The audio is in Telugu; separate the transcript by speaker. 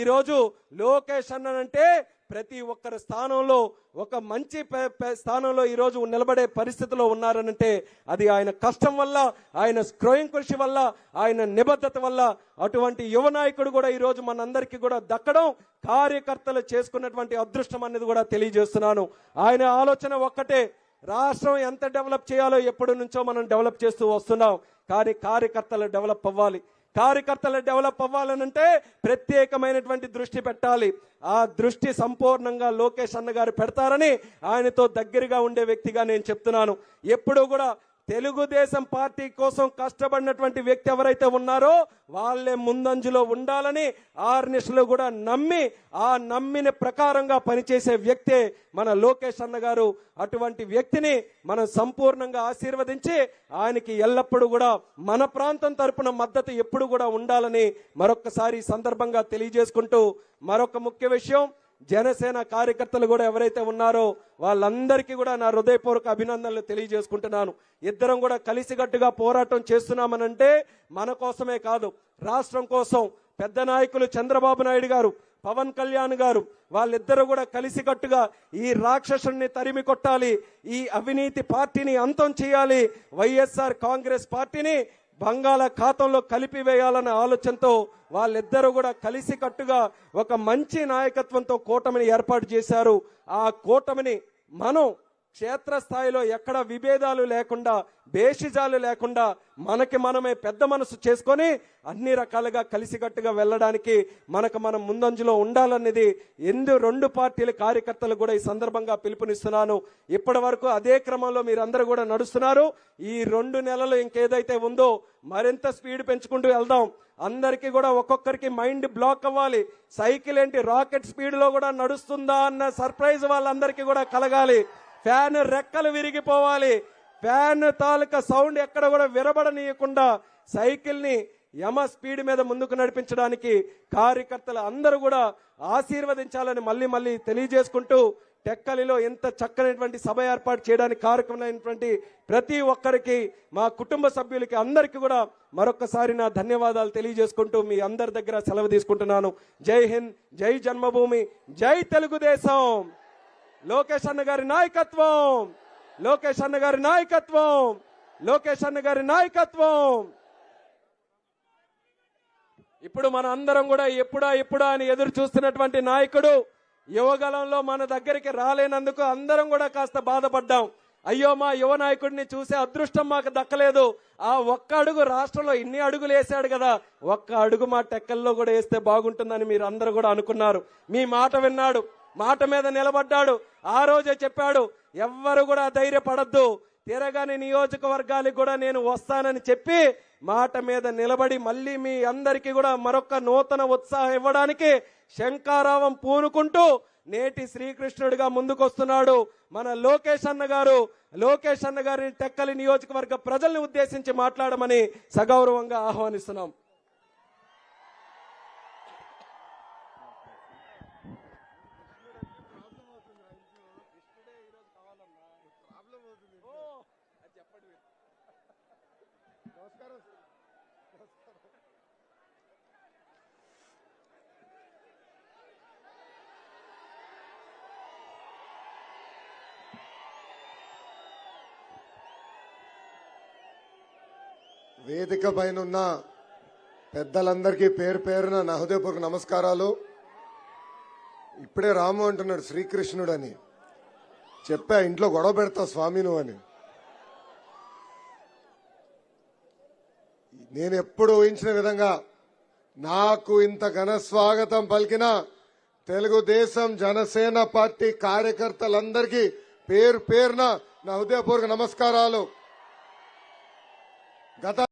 Speaker 1: ఈరోజు లోకేష్ అంటే ప్రతి ఒక్కరి స్థానంలో ఒక మంచి స్థానంలో ఈరోజు నిలబడే పరిస్థితిలో ఉన్నారనంటే అది ఆయన కష్టం వల్ల ఆయన స్క్రోయింగ్ కృషి వల్ల ఆయన నిబద్ధత వల్ల అటువంటి యువ నాయకుడు కూడా ఈరోజు మనందరికీ కూడా దక్కడం కార్యకర్తలు చేసుకున్నటువంటి అదృష్టం అనేది కూడా తెలియజేస్తున్నాను. ఆయన ఆలోచన ఒక్కటే రాష్ట్రం ఎంత డెవలప్ చేయాలో ఎప్పటి నుంచో మనం డెవలప్ చేస్తూ వస్తున్నాం. కానీ కార్యకర్తలు డెవలప్ అవ్వాలి. కార్యకర్తలు డెవలప్ అవ్వాలనంటే ప్రత్యేకమైనటువంటి దృష్టి పెట్టాలి. ఆ దృష్టి సంపూర్ణంగా లోకేష్ అన్న గారు పెడతారని ఆయనతో దగ్గరగా ఉండే వ్యక్తిగా నేను చెప్తున్నాను. ఎప్పుడూ కూడా తెలుగుదేశం పార్టీ కోసం కష్టపడినటువంటి వ్యక్తి ఎవరైతే ఉన్నారో వాళ్ళే ముందంజలో ఉండాలని ఆర్నిస్టులు కూడా నమ్మి ఆ నమ్మిన ప్రకారంగా పనిచేసే వ్యక్తే మన లోకేష్ అన్న గారు. అటువంటి వ్యక్తిని మనం సంపూర్ణంగా ఆశీర్వదించి ఆయనకి ఎల్లప్పుడూ కూడా మన ప్రాంతం తరపున మద్దతు ఎప్పుడు కూడా ఉండాలని మరొకసారి సందర్భంగా తెలియజేసుకుంటూ మరొక ముఖ్య విషయం జనసేన కార్యకర్తలు కూడా ఎవరైతే ఉన్నారో వాళ్ళందరికీ కూడా నా హృదయపూర్వక అభినందనలు తెలియజేసుకుంటున్నాను. ఇద్దరం కూడా కలిసికట్టుగా పోరాటం చేస్తున్నామనంటే మన కోసమే కాదు రాష్ట్రం కోసం. పెద్ద నాయకులు చంద్రబాబు నాయుడు గారు పవన్ కళ్యాణ్ గారు వాళ్ళిద్దరూ కూడా కలిసికట్టుగా ఈ రాక్షసుని తరిమి కొట్టాలి ఈ అవినీతి పార్టీని అంతం చేయాలి వైఎస్ఆర్ కాంగ్రెస్ పార్టీని బంగాళాఖాతంలో కలిపివేయాలన్న ఆలోచనతో వాళ్ళిద్దరూ కూడా కలిసి కట్టుగా ఒక మంచి నాయకత్వంతో కూటమిని ఏర్పాటు చేశారు. ఆ కూటమిని మనం క్షేత్రస్థాయిలో ఎక్కడ విభేదాలు లేకుండా బేషిజాలు లేకుండా మనకి మనమే పెద్ద మనసు చేసుకొని అన్ని రకాలుగా కలిసికట్టుగా వెళ్ళడానికి మనకు మనం ముందంజలో ఉండాలనేది ఎందు రెండు పార్టీల కార్యకర్తలు కూడా ఈ సందర్భంగా పిలుపునిస్తున్నాను. ఇప్పటి వరకు అదే క్రమంలో మీరందరూ కూడా నడుస్తున్నారు. ఈ రెండు నెలలు ఇంకేదైతే ఉందో మరింత స్పీడ్ పెంచుకుంటూ వెళ్దాం. అందరికీ కూడా ఒక్కొక్కరికి మైండ్ బ్లాక్ అవ్వాలి. సైకిల్ ఏంటి రాకెట్ స్పీడ్లో కూడా నడుస్తుందా అన్న సర్ప్రైజ్ వాళ్ళందరికీ కూడా కలగాలి. ఫ్యాన్ రెక్కలు విరిగిపోవాలి. ఫ్యాన్ తాలూకా సౌండ్ ఎక్కడ కూడా వినబడనీయకుండా సైకిల్ని యమ స్పీడ్ మీద ముందుకు నడిపించడానికి కార్యకర్తలు అందరూ కూడా ఆశీర్వదించాలని మళ్ళీ మళ్ళీ తెలియజేసుకుంటూ టెక్కలిలో ఎంత చక్కనటువంటి సభ ఏర్పాటు చేయడానికి కార్యక్రమమైనటువంటి ప్రతి ఒక్కరికి మా కుటుంబ సభ్యులకి అందరికీ కూడా మరొకసారి నా ధన్యవాదాలు తెలియజేసుకుంటూ మీ అందరి దగ్గర సెలవు తీసుకుంటున్నాను. జై హింద్ జై జన్మభూమి జై తెలుగుదేశం! లోకేష్ అన్న గారి నాయకత్వం. లోకేష్ అన్న గారి నాయకత్వం. లోకేష్ అన్న గారి నాయకత్వం. ఇప్పుడు మన అందరం కూడా ఎప్పుడా ఎప్పుడా అని ఎదురు చూస్తున్నటువంటి నాయకుడు యువగలంలో మన దగ్గరికి రాలేనందుకు అందరం కూడా కాస్త బాధపడ్డాం. అయ్యో మా యువ నాయకుడిని చూసే అదృష్టం మాకు దక్కలేదు. ఆ ఒక్క అడుగు రాష్ట్రంలో ఇన్ని అడుగులు వేసాడు కదా. ఒక్క అడుగు మా టెక్కల్లో కూడా వేస్తే బాగుంటుందని మీరు అందరూ కూడా అనుకున్నారు. మీ మాట విన్నాడు. మాట మీద నిలబడ్డాడు. ఆ రోజే చెప్పాడు ఎవ్వరు కూడా ధైర్యపడద్దు. తిరగని నియోజకవర్గాలకు కూడా నేను వస్తానని చెప్పి మాట మీద నిలబడి మళ్ళీ మీ అందరికీ కూడా మరొక నూతన ఉత్సాహం ఇవ్వడానికి శంకారావం పూనుకుంటూ నేటి శ్రీకృష్ణుడిగా ముందుకొస్తున్నాడు. మన లోకేష్ అన్న గారు లోకేష్ అన్న గారిని టెక్కలి నియోజకవర్గ ప్రజల్ని ఉద్దేశించి మాట్లాడమని సగౌరవంగా ఆహ్వానిస్తున్నాం.
Speaker 2: వేదిక పైన ఉన్న పెద్దలందరికీ పేరు పేరున నా హృదయపూర్వక నమస్కారాలు. ఇప్పుడే రాము అంటున్నాడు శ్రీకృష్ణుడు అని చెప్పా ఇంట్లో గొడవ పెడతా స్వామి నువ్వు అని. నేను ఎప్పుడు ఊహించిన విధంగా నాకు ఇంత ఘన స్వాగతం పలికిన తెలుగుదేశం జనసేన పార్టీ కార్యకర్తలందరికీ పేరు పేరున నా హృదయపూర్వక నమస్కారాలు. గత